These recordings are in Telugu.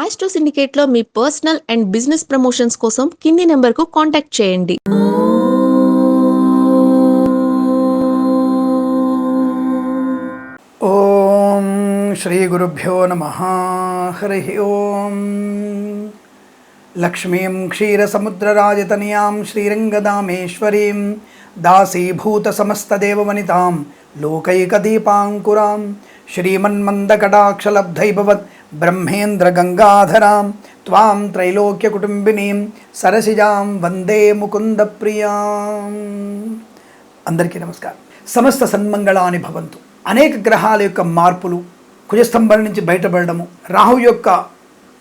ఆస్ట్రో సిండికేట్లో మీ పర్సనల్ అండ్ బిజినెస్ ప్రమోషన్స్ కోసం కింది నెంబర్కు కాంటాక్ట్ చేయండి. ఓం శ్రీ గురుభ్యో నమ. హరి ఓం. లక్ష్మీం క్షీరసముద్రరాజతనయాం శ్రీరంగదామేశ్వరీం దాసీభూతసమస్తదేవవనితాం లోకైకదీపాంకురాం. శ్రీమన్మందకటాక్షలబ్ధైభవత్ బ్రహ్మేంద్రగంగాధరాం త్వాం త్రైలోక్యకుటుంబినీం సరసిజాం వందే ముకుందప్రియాం అందరికీ నమస్కారం. సమస్త సన్మంగళాని భవంతు. అనేక గ్రహాల యొక్క మార్పులు కుజస్తంభం నుంచి బయటపడడము రాహు యొక్క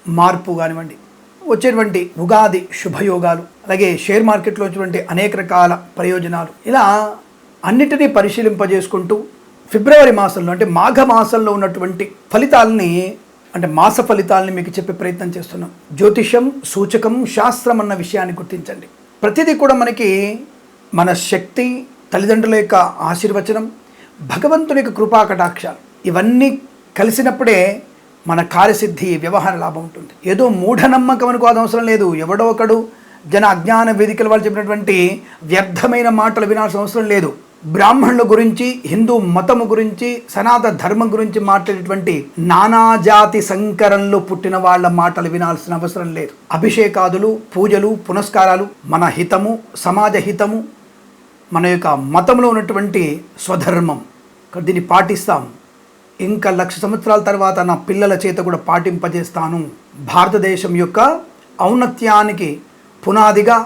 మార్పు కానివ్వండి వచ్చేటువంటి ఉగాది శుభయోగాలు అలాగే షేర్ మార్కెట్లో వచ్చినటువంటి అనేక రకాల ప్రయోజనాలు. ఇలా అన్నిటినీ పరిశీలింపజేసుకుంటూ ఫిబ్రవరి మాసంలో అంటే మాఘ మాసంలో ఉన్నటువంటి ఫలితాలని అంటే మాస ఫలితాలని మీకు చెప్పే ప్రయత్నం చేస్తున్నాం. జ్యోతిషం సూచకం శాస్త్రం అన్న విషయాన్ని గుర్తించండి. ప్రతిదీ కూడా మనకి మన శక్తి తల్లిదండ్రుల యొక్క ఆశీర్వచనం భగవంతుని యొక్క కృపా కటాక్షాలు. ఇవన్నీ కలిసినప్పుడే మన కార్యసిద్ధి వ్యవహార లాభం ఉంటుంది. ఏదో మూఢనమ్మకం అనుకోవాల్సిన అవసరం లేదు. ఎవడో ఒకడు జన అజ్ఞాన వేదికల వాళ్ళు చెప్పినటువంటి వ్యర్థమైన మాటలు వినాల్సిన అవసరం లేదు. బ్రాహ్మణుల గురించి హిందూ మతము గురించి సనాతన ధర్మం గురించి మాట్లాడేటువంటి నానాజాతి సంకరంలో పుట్టిన వాళ్ళ మాటలు వినాల్సిన అవసరం లేదు. అభిషేకాదులు పూజలు పునస్కారాలు మన హితము సమాజ హితము మన యొక్క మతంలో ఉన్నటువంటి స్వధర్మం. దీన్ని పాటిస్తాం. ఇంకా లక్ష సంవత్సరాల తర్వాత నా పిల్లల చేత కూడా పాటింపజేస్తాను. భారతదేశం యొక్క ఔన్నత్యానికి పునాదిగా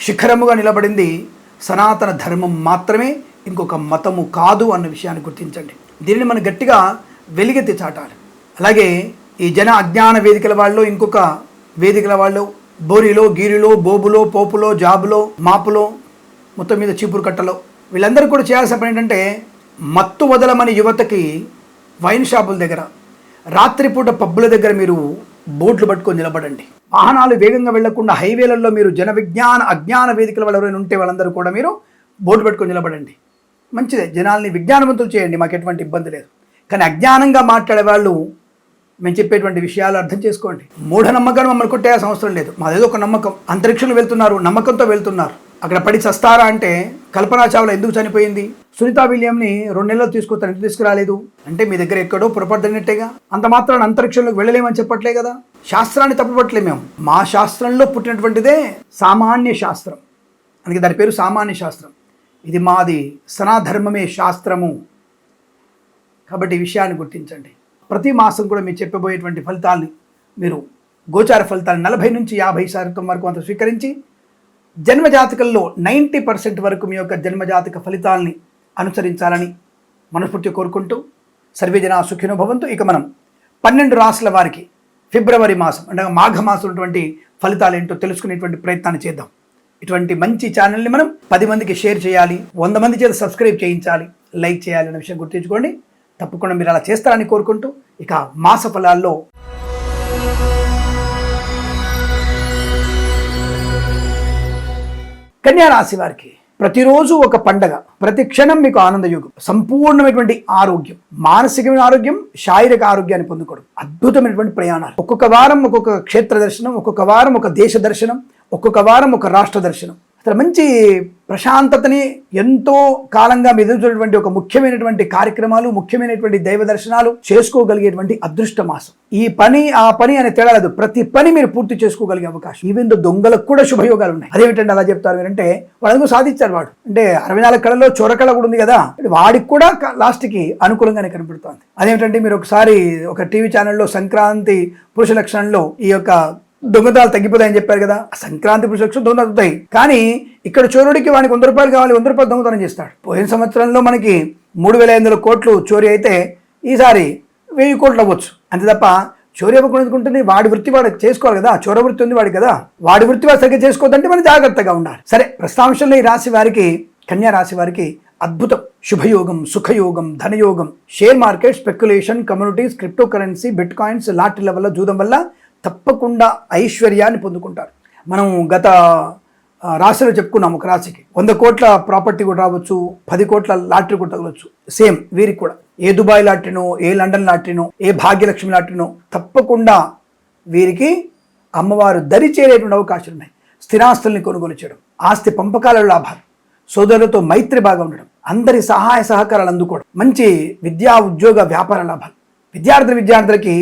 శిఖరముగా నిలబడింది సనాతన ధర్మం మాత్రమే. ఇంకొక మతము కాదు అన్న విషయాన్ని గుర్తించండి. దీనిని మనం గట్టిగా వెలిగెత్తి చాటాలి. అలాగే ఈ జన అజ్ఞాన వేదికల వాళ్ళు ఇంకొక వేదికల వాళ్ళు బోరిలో గీరిలో బోబులో పోపులో జాబులో మాపులో మొత్తం మీద చీపురు కట్టలో వీళ్ళందరూ కూడా చేయాల్సిన పని ఏంటంటే మత్తు వదలమని యువతకి వైన్ షాపుల దగ్గర రాత్రిపూట పబ్బుల దగ్గర మీరు బోట్లు పట్టుకొని నిలబడండి. వాహనాలు వేగంగా వెళ్ళకుండా హైవేలలో మీరు జన విజ్ఞాన అజ్ఞాన వేదికల వాళ్ళు ఎవరైనా ఉంటే వాళ్ళందరూ కూడా మీరు బోర్డు పెట్టుకొని నిలబడండి. మంచిదే. జనాల్ని విజ్ఞానవంతులు చేయండి మాకు ఎటువంటి ఇబ్బంది లేదు. కానీ అజ్ఞానంగా మాట్లాడే వాళ్ళు మేము చెప్పేటువంటి విషయాలు అర్థం చేసుకోండి. మూఢనమ్మకాన్ని మమ్మల్ని కొట్టే అవసరం లేదు. మాదేదో ఒక నమ్మకం. అంతరిక్షంలో వెళ్తున్నారు నమ్మకంతో వెళ్తున్నారు. అక్కడ పడి చస్తారా అంటే కల్పనా చావ్లా ఎందుకు చనిపోయింది? సునీతా విలియంని రెండు నెలలు తీసుకొస్తాను ఎందుకు తీసుకురాలేదు? అంటే మీ దగ్గర ఎక్కడో పొరపడినట్టేగా అంత మాత్రాన్ని అంతరిక్షంలోకి వెళ్ళలేమని చెప్పట్లే కదా? శాస్త్రాన్ని తప్పుపట్టలే మేము. మా శాస్త్రంలో పుట్టినటువంటిదే సామాన్య శాస్త్రం. అందుకే దాని పేరు సామాన్య శాస్త్రం. ఇది మాది సనాధర్మమే శాస్త్రము. కాబట్టి ఈ విషయాన్ని గుర్తించండి. ప్రతి మాసం కూడా మీరు చెప్పబోయేటువంటి ఫలితాలని మీరు గోచార ఫలితాలు నలభై నుంచి యాభై శాతం వరకు అంత స్వీకరించి జన్మజాతకంలో నైంటీ పర్సెంట్ వరకు మీ యొక్క జన్మజాతక ఫలితాలని అనుసరించాలని మనస్ఫూర్తి కోరుకుంటూ సర్వేజన సుఖినో భవంతు. ఇక మనం పన్నెండు రాసుల వారికి ఫిబ్రవరి మాసం అంటే మాఘ మాసం ఉన్నటువంటి ఫలితాలు ఏంటో తెలుసుకునేటువంటి ప్రయత్నాన్ని చేద్దాం. ఇటువంటి మంచి ఛానల్ని మనం పది మందికి షేర్ చేయాలి వంద మంది చేత సబ్స్క్రైబ్ చేయించాలి లైక్ చేయాలి అనే విషయం గుర్తుంచుకోండి. తప్పకుండా మీరు అలా చేస్తారని కోరుకుంటూ ఇక మాస ఫలాల్లో కన్యా రాశి వారికి ప్రతిరోజు ఒక పండగ ప్రతి క్షణం మీకు ఆనందయోగం సంపూర్ణమైనటువంటి ఆరోగ్యం మానసికమైన ఆరోగ్యం శారీరక ఆరోగ్యాన్ని పొందుకోవడం అద్భుతమైనటువంటి ప్రయాణాలు. ఒక్కొక్క వారం ఒక్కొక్క క్షేత్ర దర్శనం ఒక్కొక్క వారం ఒక దేశ దర్శనం ఒక్కొక్క వారం ఒక రాష్ట్ర దర్శనం. అసలు మంచి ప్రశాంతతని ఎంతో కాలంగా మెదులుతున్నటువంటి ఒక ముఖ్యమైనటువంటి కార్యక్రమాలు ముఖ్యమైనటువంటి దైవ దర్శనాలు చేసుకోగలిగేటువంటి అదృష్ట మాసం ఈ పని ఆ పని అనే తేడా లేదు ప్రతి పని మీరు పూర్తి చేసుకోగలిగే అవకాశం. ఈవెన్ దొంగలకు కూడా శుభయోగాలు ఉన్నాయి. అదేమిటంటే అలా చెప్తారు అంటే వాళ్ళకు సాధించారు వాడు. అంటే అరవై నాలుగు కళలో చోరకళ కూడా ఉంది కదా. వాడికి కూడా లాస్ట్కి అనుకూలంగానే కనబడుతుంది అదేమిటంటే మీరు ఒకసారి ఒక టీవీ ఛానల్లో సంక్రాంతి పురుష లక్షణంలో ఈ యొక్క దొంగతనాలు తగ్గిపోతాయని చెప్పారు కదా. సంక్రాంతి పురుషక్షం దొంగ తగ్గుతాయి. కానీ ఇక్కడ చోరుడికి వానికి వంద రూపాయలు కావాలి వంద రూపాయలు దొంగతనం చేస్తాడు. పోయిన సంవత్సరంలో మనకి మూడు వేల ఐదు వందల కోట్లు చోరీ అయితే ఈసారి వెయ్యి కోట్లు అవ్వచ్చు. అంతే తప్ప చోరీ అవ్వకుండా ఎందుకుంటుంది వాడి వృత్తి వాడు చేసుకోవాలి కదా. చోర వృత్తి ఉంది వాడి కదా. వాడి వృత్తి వాడు సరిగ్గా చేసుకోవద్దంటే మనం జాగ్రత్తగా ఉండాలి. సరే ప్రస్తాంశంలో ఈ రాశి వారికి కన్యా రాశి వారికి అద్భుతం. శుభయోగం సుఖయోగం ధనయోగం share market speculation communities cryptocurrency bitcoins లాటరీల వల్ల జూదం వల్ల తప్పకుండా ఐశ్వర్యాన్ని పొందుకుంటారు. మనం గత రాశిలో చెప్పుకున్నాం ఒక రాశికి. వంద కోట్ల ప్రాపర్టీ కూడా రావచ్చు పది కోట్ల లాటరీ కూడా తగలవచ్చు సేమ్ వీరికి కూడా. ఏ దుబాయ్ లాటరీనో ఏ లండన్ లాటరీనో ఏ భాగ్యలక్ష్మి లాటరీనో తప్పకుండా వీరికి అమ్మవారు దరి చేరేటువంటి అవకాశాలు ఉన్నాయి. స్థిరాస్తుల్ని కొనుగోలు చేయడం ఆస్తి పంపకాల లాభాలు సోదరులతో మైత్రి బాగా ఉండడం అందరి సహాయ సహకారాలు అందుకోవడం మంచి విద్యా ఉద్యోగ వ్యాపార లాభాలు. విద్యార్థి విద్యార్థులకి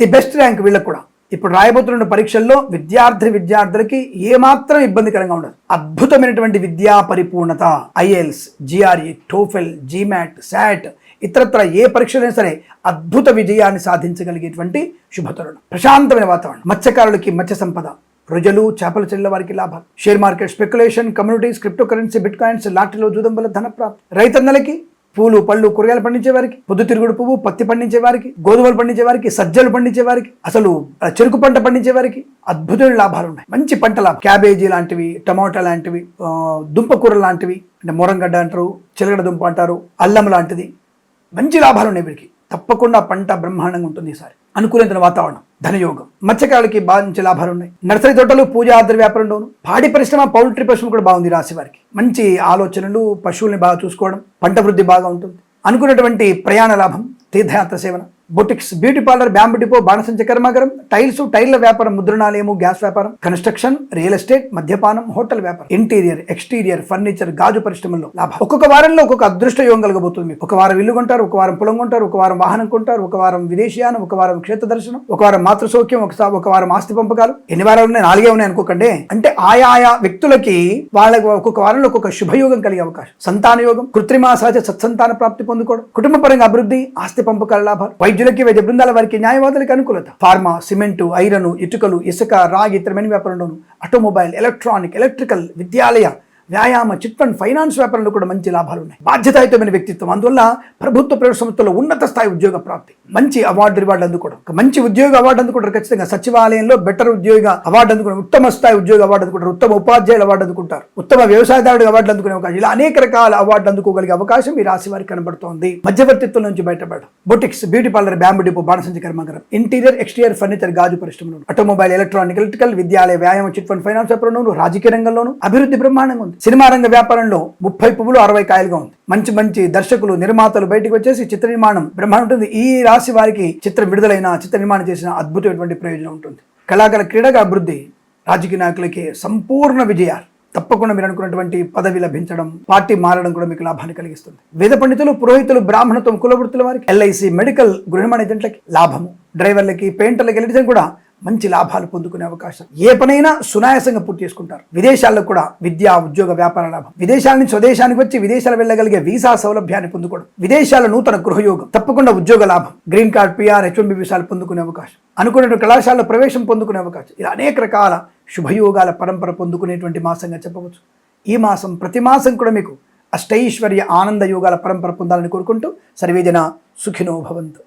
ది బెస్ట్ ర్యాంక్ వీళ్ళకు కూడా. ఇప్పుడు రాయబోతున్న పరీక్షల్లో విద్యార్థి విద్యార్థులకి ఏమాత్రం ఇబ్బందికరంగా ఉండదు. అద్భుతమైనటువంటి విద్యా పరిపూర్ణత IELTS GRE TOEFL GMAT SAT ఇతరత్ర ఏ పరీక్షలైనా సరే అద్భుత విజయాన్ని సాధించగలిగేటువంటి శుభతరుణం. ప్రశాంతమైన వాతావరణం. మత్స్యకారులకి మత్స్య సంపద రొజలు చేపల చెల్లెల వారికి లాభాలు. Share market speculation communities cryptocurrency bitcoins లాటరీలో జూదం వల్ల ధన ప్రాప్తి రైతన్నలకి పూలు పళ్ళు కూరగాయలు పండించే వారికి పొద్దుతిరుగుడు పువ్వు పత్తి పండించే వారికి గోధుమలు పండించే వారికి సజ్జలు పండించే వారికి అసలు చెరుకు పంట పండించే వారికి అద్భుతమైన లాభాలు ఉన్నాయి. మంచి పంట లాభం. క్యాబేజీ లాంటివి టమాటా లాంటివి దుంపకూర లాంటివి అంటే మొరంగడ్డ అంటారు చిలగడ దుంప అంటారు అల్లం లాంటిది మంచి లాభాలు ఉన్నాయి వీరికి తప్పకుండా పంట బ్రహ్మాండంగా ఉంటుంది ఈసారి. అనుకూలమైన వాతావరణం. ధనయోగం. మత్స్యకారులకి బాగా మంచి లాభాలు ఉన్నాయి. నర్సరీ తోటలు పూజ ఆధార వ్యాపారంలోను పాడి పరిశ్రమ పౌల్ట్రీ పరిశ్రమ కూడా బాగుంది ఈ రాశి వారికి. మంచి ఆలోచనలు పశువుల్ని బాగా చూసుకోవడం పంట వృద్ధి బాగా ఉంటుంది. అనుకున్నటువంటి ప్రయాణ లాభం తీర్థయాత్ర సేవన. Boutiques beauty parlour bamboo depot బాణసంచ కర్మాగారం టైల్స్ టైర్ల వ్యాపారం ముద్రణాలయము గ్యాస్ వ్యాపారం కన్స్ట్రక్షన్ రియల్ ఎస్టేట్ మద్యపానం హోటల్ వ్యాపారం ఇంటీరియర్ ఎక్స్టీరియర్ ఫర్నిచర్ గాజు పరిశ్రమల్లో లాభం. ఒక్కొక్క వారంలో ఒక్కొక్క అదృష్ట యోగం కలగబోతుంది మీకు. ఒక వారం ఇల్లు కొంటారు ఒక వారం పొలం కొంటారు ఒక వారం వాహనం కొంటారు ఒక వారం విదేశీయానం ఒక వారం క్షేత్ర దర్శనం ఒక వారం మాతృ సౌఖ్యం ఒక ఒక వారం ఆస్తి పంపకాలు. ఎన్ని వారాలు ఉన్నాయి? నాలుగే ఉన్నాయి అనుకోకండి. అంటే ఆయా ఆయా వ్యక్తులకి వాళ్ళకి ఒక్కొక్క వారంలో ఒక్కొక్క శుభయోగం కలిగే అవకాశం. సంతాన యోగం కృత్రిమ సహజ సత్సంతాన ప్రాప్తి పొందుకోవడం కుటుంబ పరంగా అభివృద్ధి ఆస్తి పంపకాల లాభాలు వైద్యులకి వైద్య బృందాల వారికి న్యాయవాదులకి అనుకూలత. ఫార్మా సిమెంటు ఐరన్ ఇటుకలు ఇసుక రాగి ఇతరమైన వ్యాపారంలోను ఆటోమొబైల్ ఎలక్ట్రానిక్ ఎలక్ట్రికల్ విద్యాలయ వ్యాయామ చిట్ ఫండ్ ఫైనాన్స్ వ్యాపారంలో కూడా మంచి లాభాలు ఉన్నాయి బాధ్యతాయుతమైన వ్యక్తిత్వం. అందువల్ల ప్రభుత్వ ప్రైవేట్ సంస్థల్లో ఉన్నత స్థాయి ఉద్యోగ ప్రాప్తి. మంచి అవార్డు రివార్డు అందుకోవడం. మంచి ఉద్యోగ అవార్డు అందుకుంటారు ఖచ్చితంగా. సచివాలయంలో బెటర్ ఉద్యోగ అవార్డు అందుకుంటారు ఉత్తమ స్థాయి ఉద్యోగ అవార్డు అందుకుంటారు. ఉత్తమ ఉపాధ్యాయులు అవార్డు అందుకుంటారు. ఉత్తమ వ్యవసాయదారుడు అవార్డు అందుకునే అవకాశం. ఇలా అనేక రకాల అవార్డు అందుకోగలిగే అవకాశం ఈ రాశి వారికి కనబడుతోంది. మధ్యవర్తిత్వం నుంచి బయటపడడం. Boutiques beauty parlour bamboo depot బాణసంచి కర్మాగారం. ఇంటీరియర్ ఎక్స్టీరియర్ ఫర్నిచర్ గాజు పరిశ్రమలో ఆటోమొబైల్ ఎలక్ట్రానిక్ ఎలక్ట్రికల్ విద్యాలయ వ్యాయామ చిట్ ఫండ్ ఫైనాన్స్ వ్యాపారంలోను రాజకీయ రంగంలోను అభివృద్ధి బ్రహ్మాండంగా ఉంది. సినిమా రంగ వ్యాపారంలో ముప్పై పువ్వులు అరవై కాయలుగా ఉంది. మంచి మంచి దర్శకులు నిర్మాతలు బయటికి వచ్చేసి చిత్ర నిర్మాణం బ్రహ్మాండం ఉంటుంది ఈ రాశి వారికి చిత్రం విడుదలైన చిత్ర నిర్మాణం చేసిన అద్భుతమైనటువంటి ప్రయోజనం ఉంటుంది. కళాకళ క్రీడగా అభివృద్ధి రాజకీయ నాయకులకి సంపూర్ణ విజయాలు. తప్పకుండా మీరు అనుకున్నటువంటి పదవి లభించడం పార్టీ మారడం కూడా మీకు లాభాన్ని కలిగిస్తుంది. వేద పండితులు పురోహితులు బ్రాహ్మణత్వం కులవృత్తుల వారికి ఎల్ఐసి మెడికల్ గృహ ఏజెంట్లకి లాభము. డ్రైవర్లకి పెయింటర్లకి ఎలక్ట్రిసిటీ కూడా మంచి లాభాలు పొందుకునే అవకాశం. ఏ పనైనా సునాయాసంగా పూర్తి చేసుకుంటారు. విదేశాల్లో కూడా విద్యా ఉద్యోగ వ్యాపార లాభం. విదేశాల నుంచి స్వదేశానికి వచ్చి విదేశాలు వెళ్ళగలిగే వీసా సౌలభ్యాన్ని పొందుకోవడం. విదేశాల నూతన గృహయోగం. తప్పకుండా ఉద్యోగ లాభం. గ్రీన్ కార్డ్ పిఆర్ హెచ్ వీసాలు పొందుకునే అవకాశం. అనుకున్నటువంటి కళాశాలలో ప్రవేశం పొందుకునే అవకాశం. ఇలా అనేక రకాల శుభయోగాల పరంపర పొందుకునేటువంటి మాసంగా చెప్పవచ్చు. ఈ మాసం ప్రతి మాసం కూడా మీకు అష్టైశ్వర్య ఆనంద యోగాల పరంపర పొందాలని కోరుకుంటూ సర్వేజన సుఖినో భవంతు.